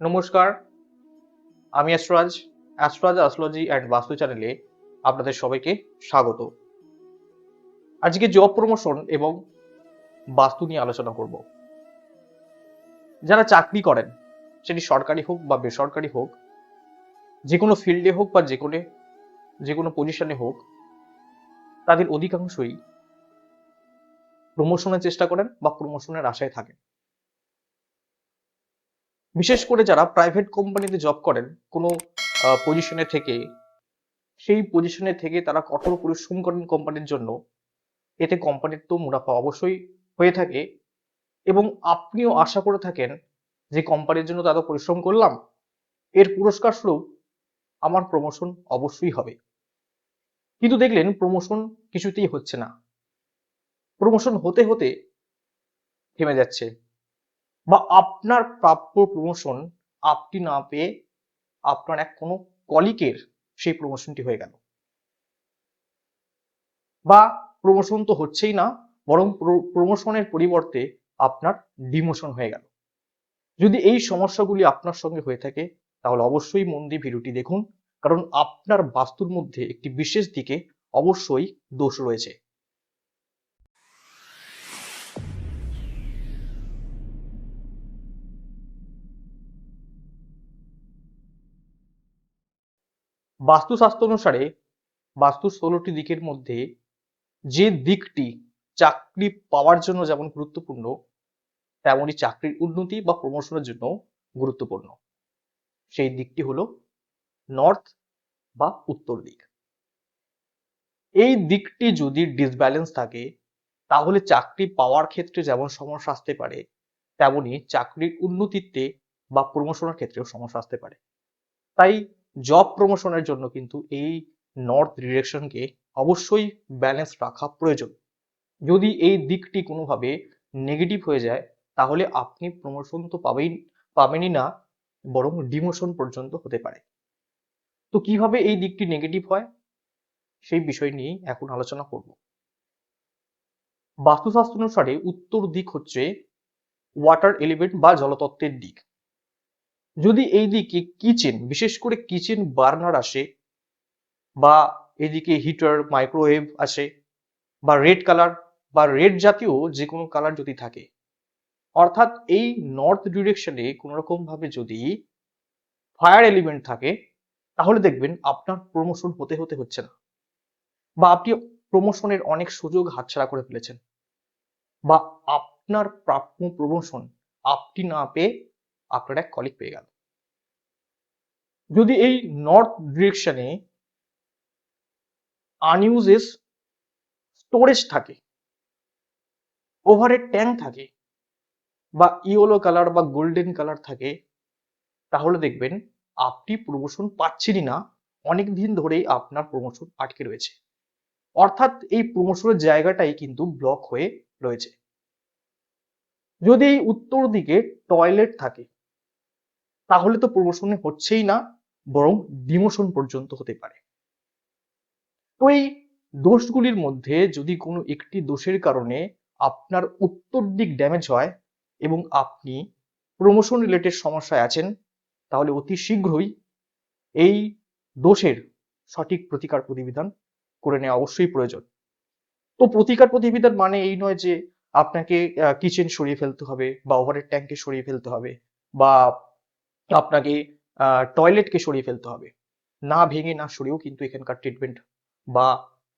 নমস্কার। আমি অ্যাস্ট্রাজ অ্যাস্ট্রাজ astrology and বাস্তু চ্যানেলে আপনাদের সবাইকে স্বাগত। আজকে জব প্রমোশন এবং বাস্তু নিয়ে আলোচনা করব। যারা চাকরি করেন, সেটি সরকারি হোক বা বেসরকারি হোক যে কোনো ফিল্ডে হোক বা যে কোনো যে কোনো পজিশনে হোক, তাদের অধিকাংশই প্রমোশনের চেষ্টা করেন বা প্রমোশনের আশায় থাকেন। বিশেষ করে যারা প্রাইভেট কোম্পানিতে জব করেন, কোনো পজিশনে থেকে, সেই পজিশনে থেকে তারা কঠোর পরিশ্রম করেন কোম্পানির জন্য, এতে কোম্পানির তো মুনাফা অবশ্যই হয়ে থাকে এবং আপনিও আশা করে থাকেন যে কোম্পানির জন্য তো পরিশ্রম করলাম, এর পুরস্কার স্বরূপ আমার প্রমোশন অবশ্যই হবে। কিন্তু দেখলেন প্রমোশন কিছুতেই হচ্ছে না। প্রমোশন হতে হতে থেমে যাচ্ছে। বা আপনার প্রাপ্য প্রমোশন আপনি না পেয়ে আপনার এক কোনো কলিকের সেই প্রমোশনটি হয়ে গেল। বা প্রমোশন তো হচ্ছেই না, বরং প্রমোশনের পরিবর্তে আপনার ডিমোশন হয়ে গেল। যদি এই সমস্যাগুলি আপনার সঙ্গে হয়ে থাকে, তাহলে অবশ্যই মন দিয়ে ভিডিওটি দেখুন, কারণ আপনার বাস্তুর মধ্যে একটি বিশেষ দিকে অবশ্যই দোষ রয়েছে। বাস্তুশাস্ত্র অনুসারে বাস্তুর ষোলোটি দিকের মধ্যে যে দিকটি চাকরি পাওয়ার জন্য যেমন গুরুত্বপূর্ণ, তেমনই চাকরির উন্নতি বা প্রমোশনের জন্য গুরুত্বপূর্ণ। সেই দিকটি হলো নর্থ বা উত্তর দিক। এই দিকটি যদি ডিসব্যালেন্স থাকে, তাহলে চাকরি পাওয়ার ক্ষেত্রে যেমন সমস্যা আসতে পারে তেমনি চাকরির উন্নতিতে বা প্রমোশনের ক্ষেত্রেও সমস্যা আসতে পারে। তাই জব প্রমোশনের জন্য কিন্তু এই নর্থ ডিরেকশনকে অবশ্যই ব্যালেন্স রাখা প্রয়োজন। যদি এই দিকটি কোনোভাবে নেগেটিভ হয়ে যায়, তাহলে আপনি প্রমোশন তো পাবেই, পাবেনই না, বরং ডিমোশন পর্যন্ত হতে পারে। তো কীভাবে এই দিকটি নেগেটিভ হয়? সেই বিষয় নিয়ে এখন আলোচনা করব। বাস্তুশাস্ত্র অনুসারে উত্তর দিক হচ্ছে ওয়াটার এলিমেন্ট বা জলতত্ত্বের দিক। যদি এই দিকে কিচেন বিশেষ করে কিচেন বার্নার আসে বা এদিকে হিটার মাইক্রোওয়েভ আসে বা রেড কালার বা রেড জাতীয় যে কোনো কালার যদি থাকে, অর্থাৎ এই নর্থ ডিরেকশনে ভাবে যদি ফায়ার এলিমেন্ট থাকে, তাহলে দেখবেন আপনার প্রমোশন হতে হতে হচ্ছে না। বা আপনি প্রমোশনের অনেক সুযোগ হাতছাড়া করে ফেলেছেন। বা আপনার প্রাপ্য প্রমোশন আপনি না পেয়ে আপনার এক কলিক পেয়ে গেল। যদি এই নর্থ ডিরেকশনে আনইউজেস স্টোরেজ থাকে ওভারের ট্যাঙ্ক থাকে, বা ইয়েলো কালার বা গোল্ডেন কালার থাকে, তাহলে দেখবেন আপনি প্রমোশন পাচ্ছেনই না, অনেক দিন ধরেই আপনার প্রমোশন আটকে রয়েছে। অর্থাৎ এই প্রমোশনের জায়গাটাই কিন্তু ব্লক হয়ে রয়েছে। যদি এই উত্তর দিকে টয়লেট থাকে তাহলে তো প্রমোশনে হচ্ছেই না, বরং ডিমোশন পর্যন্ত হতে পারে। তো এই দোষগুলির মধ্যে যদি কোনো একটি দোষের কারণে আপনার উত্তর দিক ড্যামেজ হয় এবং আপনি প্রমোশন রিলেটেড সমস্যায় আছেন, তাহলে অতি শীঘ্রই এই দোষের সঠিক প্রতিকার প্রতিবিধান করে নেওয়া অবশ্যই প্রয়োজন। তো প্রতিকার প্রতিবিধান মানে এই নয় যে আপনাকে কিচেন সরিয়ে ফেলতে হবে বা ওভারের ট্যাঙ্কে সরিয়ে ফেলতে হবে বা আপনাকে টয়লেটকে সরিয়ে ফেলতে হবে। না ভেঙে, না সরিয়েও কিন্তু এখানকার ট্রিটমেন্ট বা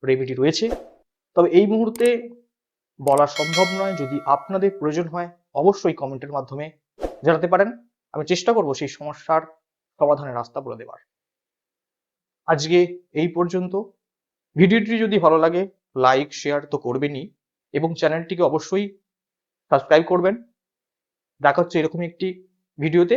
রেমেডি রয়েছে। তবে এই মুহূর্তে বলা সম্ভব নয়, যদি আপনাদের প্রয়োজন হয়, অবশ্যই কমেন্টের মাধ্যমে জানাতে পারেন। আমি চেষ্টা করব সেই সমস্যার সমাধানের রাস্তা বলে দেওয়ার আজকে এই পর্যন্ত। ভিডিওটি যদি ভালো লাগে লাইক শেয়ার তো করবেনই এবং চ্যানেলটিকে অবশ্যই সাবস্ক্রাইব করবেন। দেখা হচ্ছে এরকম একটি ভিডিওতে।